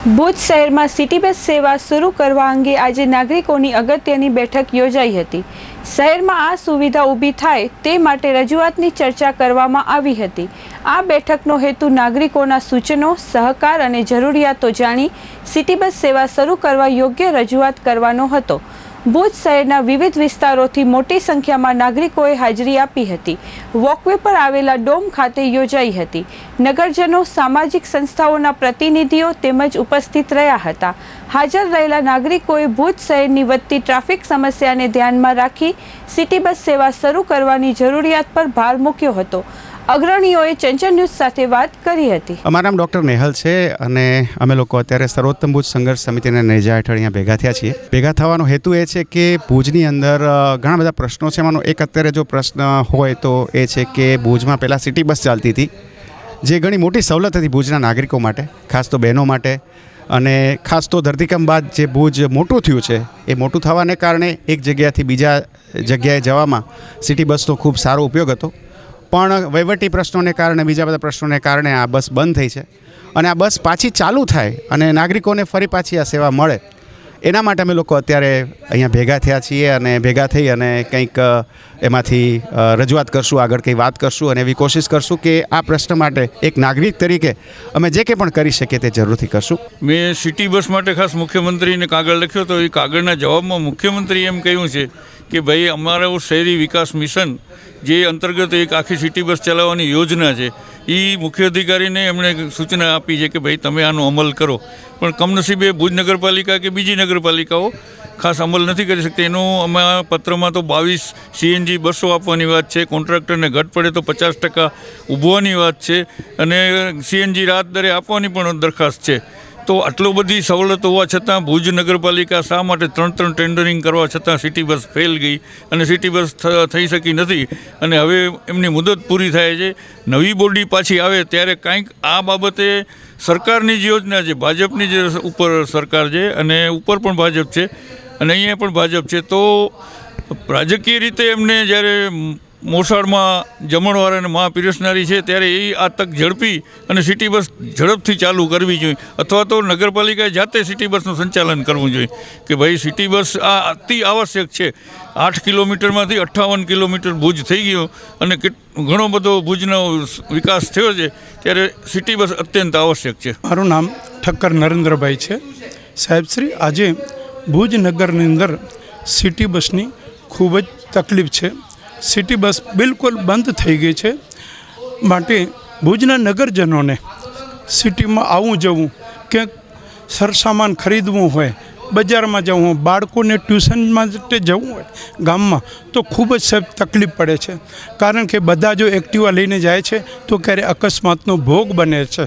ભુજ શહેરમાં city bus સેવા શરૂ કરવા અંગે આજે નાગરિકોની અગત્યની બેઠક યોજાઈ હતી. શહેરમાં આ સુવિધા ઊભી થાય તે માટે રજૂઆતની ચર્ચા કરવામાં આવી હતી. આ બેઠકનો હેતુ નાગરિકોના સૂચનો, સહકાર અને જરૂરિયાતો જાણી સિટી બસ સેવા શરૂ કરવા યોગ્ય રજૂઆત કરવાનો હતો. ભુજ શહેરના વિવિધ વિસ્તારોથી મોટી સંખ્યામાં નાગરિકોએ હાજરી આપી હતી. વોકવે પર આવેલા ડોમ ખાતે યોજાઈ હતી. નગરજનો, સામાજિક સંસ્થાઓના પ્રતિનિધિઓ તેમજ ઉપસ્થિત રહ્યા હતા. હાજર રહેલા નાગરિકોએ ભુજ શહેરની વધતી ટ્રાફિક સમસ્યાને ધ્યાનમાં રાખી સિટી બસ સેવા શરૂ કરવાની જરૂરિયાત પર ભાર મૂક્યો હતો. અગ્રણીઓએ ચંચલ ન્યૂઝ સાથે વાત કરી હતી. અમારા નામ ડૉક્ટર નેહલ છે અને અમે લોકો અત્યારે સર્વોત્તમ ભુજ સંઘર્ષ સમિતિના નેજા હેઠળ અહીંયા ભેગા થયા છીએ. ભેગા થવાનો હેતુ એ છે કે ભુજની અંદર ઘણા બધા પ્રશ્નો છે. એમાંનો એક અત્યારે જો પ્રશ્ન હોય તો એ છે કે ભુજમાં પહેલાં સિટી બસ ચાલતી હતી, જે ઘણી મોટી સવલત હતી ભુજના નાગરિકો માટે, ખાસ તો બહેનો માટે. અને ખાસ તો ધરતીકંપ બાદ જે ભુજ મોટું થયું છે, એ મોટું થવાને કારણે એક જગ્યાથી બીજા જગ્યાએ જવામાં સિટી બસનો ખૂબ સારો ઉપયોગ હતો. પણ વહીવટી પ્રશ્નોને કારણે, બીજા બધા પ્રશ્નોને કારણે આ બસ બંધ થઈ છે. અને આ બસ પાછી ચાલુ થાય અને નાગરિકોને ફરી પાછી આ સેવા મળે, એના માટે અમે લોકો અત્યારે અહીંયા ભેગા થયા છીએ અને ભેગા થઈ અને કંઈક એમાંથી રજૂઆત કરશું, આગળ કંઈ વાત કરશું અને એવી કોશિશ કરશું કે આ પ્રશ્ન માટે એક નાગરિક તરીકે અમે જે કંઈ પણ કરી શકીએ તે જરૂરથી કરશું. મેં સિટી બસ માટે ખાસ મુખ્યમંત્રીને કાગળ લખ્યો તો એ કાગળના જવાબમાં મુખ્યમંત્રી એમ કહ્યું છે કે, ભાઈ, અમારું શહેરી વિકાસ મિશન જે અંતર્ગત એક આખી સિટી બસ ચલાવવાની યોજના છે એ મુખ્ય અધિકારીને એમણે સૂચના આપી છે કે ભાઈ તમે આનો અમલ કરો. પણ કમનસીબે ભુજ નગરપાલિકા કે બીજી નગરપાલિકાઓ ખાસ અમલ નથી કરી શકતી. એનું અમારા પત્રમાં તો બાવીસ સીએનજી બસો આપવાની વાત છે, કોન્ટ્રાક્ટરને ઘટ પડે તો પચાસ ટકા ઊભવાની વાત છે અને સીએનજી રાત દરે આપવાની પણ દરખાસ્ત છે. તો આટલો બધી સવલત હોવા છતાં ભુજ નગરપાલિકા શા માટે ત્રણ ત્રણ ટેન્ડરિંગ કરવા છતાં સિટી બસ ફેલ ગઈ અને સિટી બસ થઈ શકી નથી? અને હવે એમની મુદત પૂરી થાય છે. નવી બોડી પાછી આવે ત્યારે કાંઈક આ બાબતે સરકારની જે યોજના છે, ભાજપની જે ઉપર સરકાર છે અને ઉપર પણ ભાજપ છે અને અહીંયા પણ ભાજપ છે. તો રાજકીય રીતે એમને જ્યારે મોસાળમાં જમણવાર અને મા પીરસનારી છે, ત્યારે એ આ તક ઝડપી અને સિટી બસ ઝડપથી ચાલુ કરવી જોઈએ. અથવા તો નગરપાલિકાએ જાતે સિટી બસનું સંચાલન કરવું જોઈએ કે ભાઈ સિટી બસ આ અતિ આવશ્યક છે. આઠ કિલોમીટરમાંથી અઠ્ઠાવન કિલોમીટર ભુજ થઈ ગયો અને ઘણો બધો ભુજનો વિકાસ થયો છે, ત્યારે સિટી બસ અત્યંત આવશ્યક છે. મારું નામ ઠક્કર નરેન્દ્રભાઈ છે. સાહેબશ્રી આજે ભુજ નગરની અંદર સિટી બસની ખૂબ જ તકલીફ છે. સિટી બસ બિલકુલ બંધ થઈ ગઈ છે. માટે ભુજના નગરજનોને સિટીમાં આવવું જવું, ક્યાંક સરસામાન ખરીદવું હોય બજારમાં જવું હોય, બાળકોને ટ્યુશન માટે જવું હોય ગામમાં, તો ખૂબ જ સાહેબ તકલીફ પડે છે. કારણ કે બધા જો એક્ટિવા લઈને જાય છે, તો ક્યારે અકસ્માતનો ભોગ બને છે.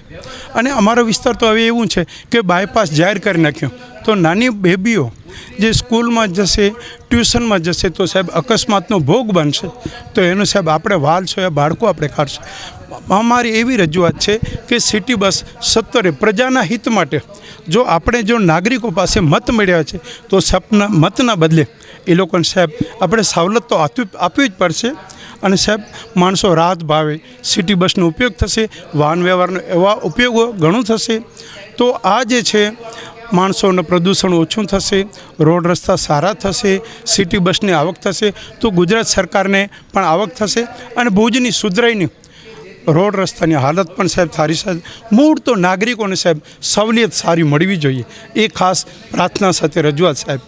અને અમારો વિસ્તાર તો હવે એવું છે કે બાયપાસ જાહેર કરી નાખ્યો. તો નાની બેબીઓ જે સ્કૂલમાં જશે, ટ્યુશનમાં જશે, તો સાહેબ અકસ્માતનો ભોગ બનશે. તો એનું સાહેબ આપણે વાલ એ બાળકો આપણે કાઢશે. અમારી એવી રજૂઆત છે કે સિટી બસ સત્વરે પ્રજાના હિત માટે જો આપણે જો નાગરિકો પાસે મત મળ્યા છે, તો સપના મતના બદલે એ લોકોને સાહેબ આપણે સવલત તો આપવી આપવી જ પડશે. અને સાહેબ માણસો રાત ભાવે સિટી બસનો ઉપયોગ થશે, વાહન વ્યવહારનો એવા ઉપયોગો ઘણું થશે. તો આ જે છે, માણસોનું પ્રદૂષણ ઓછું થશે, રોડ રસ્તા સારા થશે, સિટી બસની આવક થશે, તો ગુજરાત સરકારને પણ આવક થશે. અને ભુજની સુધરાઈની રોડ રસ્તાની હાલત પણ સાહેબ સારી સાહેબ. મૂળ તો નાગરિકોને સાહેબ સવલિયત સારી મળવી જોઈએ. એ ખાસ પ્રાર્થના સાથે રજૂઆત સાહેબ.